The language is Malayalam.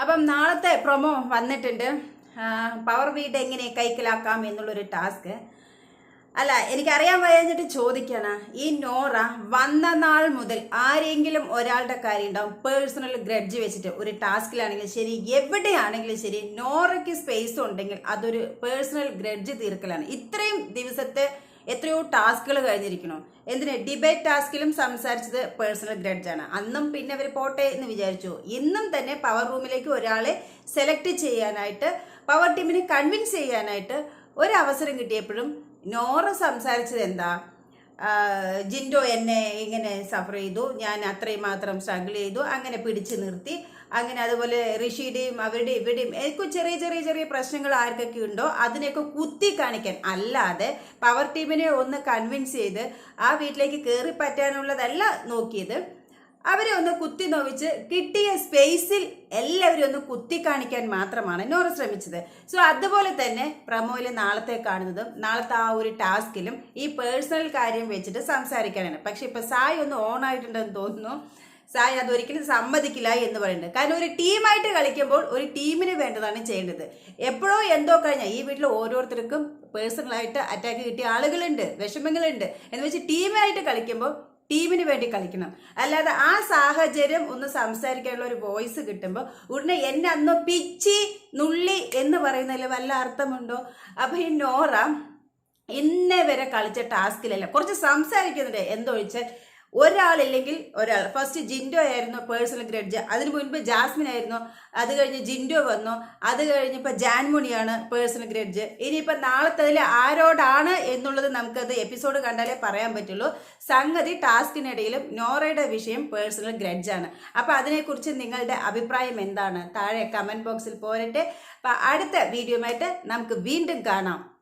അപ്പം നാളത്തെ പ്രൊമോ വന്നിട്ടുണ്ട്. പവർ വീട് എങ്ങനെ കൈക്കലാക്കാം എന്നുള്ളൊരു ടാസ്ക് അല്ല എനിക്കറിയാൻ വയ്യാഞ്ഞിട്ട് ചോദിക്കാണ്. ഈ നോറ വന്ന നാൾ മുതൽ ആരെങ്കിലും ഒരാളുടെ കാര്യം ഉണ്ടാവും. പേഴ്സണൽ ഗ്രഡ്ജ് വെച്ചിട്ട് ഒരു ടാസ്കിലാണെങ്കിലും ശരി എവിടെയാണെങ്കിലും ശരി നോറയ്ക്ക് സ്പേസ് ഉണ്ടെങ്കിൽ അതൊരു പേഴ്സണൽ ഗ്രഡ്ജ് തീർക്കലാണ്. ഇത്രയും ദിവസത്തെ എത്രയോ ടാസ്കുകൾ കഴിഞ്ഞിരിക്കണോ എന്തിന്? ഡിബേറ്റ് ടാസ്കിലും സംസാരിച്ചത് പേഴ്സണൽ ഗ്രഡ്ജ് ആണ്. അന്നും പിന്നെ അവർ പോട്ടെ എന്ന് വിചാരിച്ചു. ഇന്നും തന്നെ പവർ റൂമിലേക്ക് ഒരാളെ സെലക്ട് ചെയ്യാനായിട്ട് പവർ ടീമിനെ കൺവിൻസ് ചെയ്യാനായിട്ട് ഒരവസരം കിട്ടിയപ്പോഴും നോറ സംസാരിച്ചത് എന്താ? ജിൻഡോ എന്നെ ഇങ്ങനെ സഫർ ചെയ്തു. ഞാൻ അത്രയും മാത്രം സ്ട്രഗിൾ ചെയ്തു. അങ്ങനെ പിടിച്ചു നിർത്തി. അങ്ങനെ അതുപോലെ ഋഷിയുടെയും അവരുടെ ഇവരുടെയും എനിക്ക് ചെറിയ ചെറിയ ചെറിയ പ്രശ്നങ്ങൾ ആർക്കൊക്കെ ഉണ്ടോ അതിനെയൊക്കെ കുത്തി കാണിക്കാൻ അല്ലാതെ പവർ ടീമിനെ ഒന്ന് കൺവിൻസ് ചെയ്ത് ആ വീട്ടിലേക്ക് കയറി പറ്റാനുള്ളതല്ല നോക്കിയത്. അവരെ ഒന്ന് കുത്തി നോവിച്ച് കിട്ടിയ സ്പേസിൽ എല്ലാവരും ഒന്ന് കുത്തി കാണിക്കാൻ മാത്രമാണ് നോറ ശ്രമിച്ചത്. സോ അതുപോലെ തന്നെ പ്രമോയിൽ നാളത്തെ കാണുന്നതും നാളത്തെ ആ ഒരു ടാസ്കിലും ഈ പേഴ്സണൽ കാര്യം വെച്ചിട്ട് സംസാരിക്കാനാണ്. പക്ഷെ ഇപ്പൊ സായി ഒന്ന് ഓൺ ആയിട്ടുണ്ടെന്ന് തോന്നുന്നു. സായ് അത് ഒരിക്കലും സമ്മതിക്കില്ല എന്ന് പറയുന്നത് കാരണം ഒരു ടീമായിട്ട് കളിക്കുമ്പോൾ ഒരു ടീമിന് വേണ്ടതാണ് ചെയ്യേണ്ടത്. എപ്പോഴോ എന്തോ കഴിഞ്ഞാൽ ഈ വീട്ടിൽ ഓരോരുത്തർക്കും പേഴ്സണലായിട്ട് അറ്റാക്ക് കിട്ടിയ ആളുകളുണ്ട് വിഷമങ്ങളുണ്ട് എന്ന് വെച്ച് ടീമായിട്ട് കളിക്കുമ്പോൾ ടീമിന് വേണ്ടി കളിക്കണം. അല്ലാതെ ആ സാഹചര്യം ഒന്ന് സംസാരിക്കാനുള്ള ഒരു വോയിസ് കിട്ടുമ്പോൾ ഉടനെ എന്നെ അന്ന് പിച്ചി നുള്ളി എന്ന് പറയുന്നതിൽ വല്ല അർത്ഥമുണ്ടോ? അപ്പം ഈ നോറ ഇന്നേ വരെ കളിച്ച ടാസ്കിലല്ല കുറച്ച് സംസാരിക്കുന്നുണ്ട്. എന്തൊഴിച്ചാൽ ഒരാളില്ലെങ്കിൽ ഒരാൾ. ഫസ്റ്റ് ജിൻഡോ ആയിരുന്നു പേഴ്സണൽ ഗ്രഡ്ജ് അതിന് മുൻപ് ജാസ്മിൻ ആയിരുന്നു. അത് കഴിഞ്ഞ് ജിൻഡോ വന്നു. അത് കഴിഞ്ഞപ്പോൾ ജാൻമുണിയാണ് പേഴ്സണൽ ഗ്രഡ്ജ് ഇനിയിപ്പോൾ നാളത്തതിൽ ആരോടാണ് എന്നുള്ളത് നമുക്കത് എപ്പിസോഡ് കണ്ടാലേ പറയാൻ പറ്റുള്ളൂ. സംഗതി ടാസ്കിനിടയിലും നോറയുടെ വിഷയം പേഴ്സണൽ ഗ്രഡ്ജാണ് അപ്പോൾ അതിനെക്കുറിച്ച് നിങ്ങളുടെ അഭിപ്രായം എന്താണ്? താഴെ കമന്റ് ബോക്സിൽ പോരട്ടെ. അപ്പം അടുത്ത വീഡിയോയുമായിട്ട് നമുക്ക് വീണ്ടും കാണാം.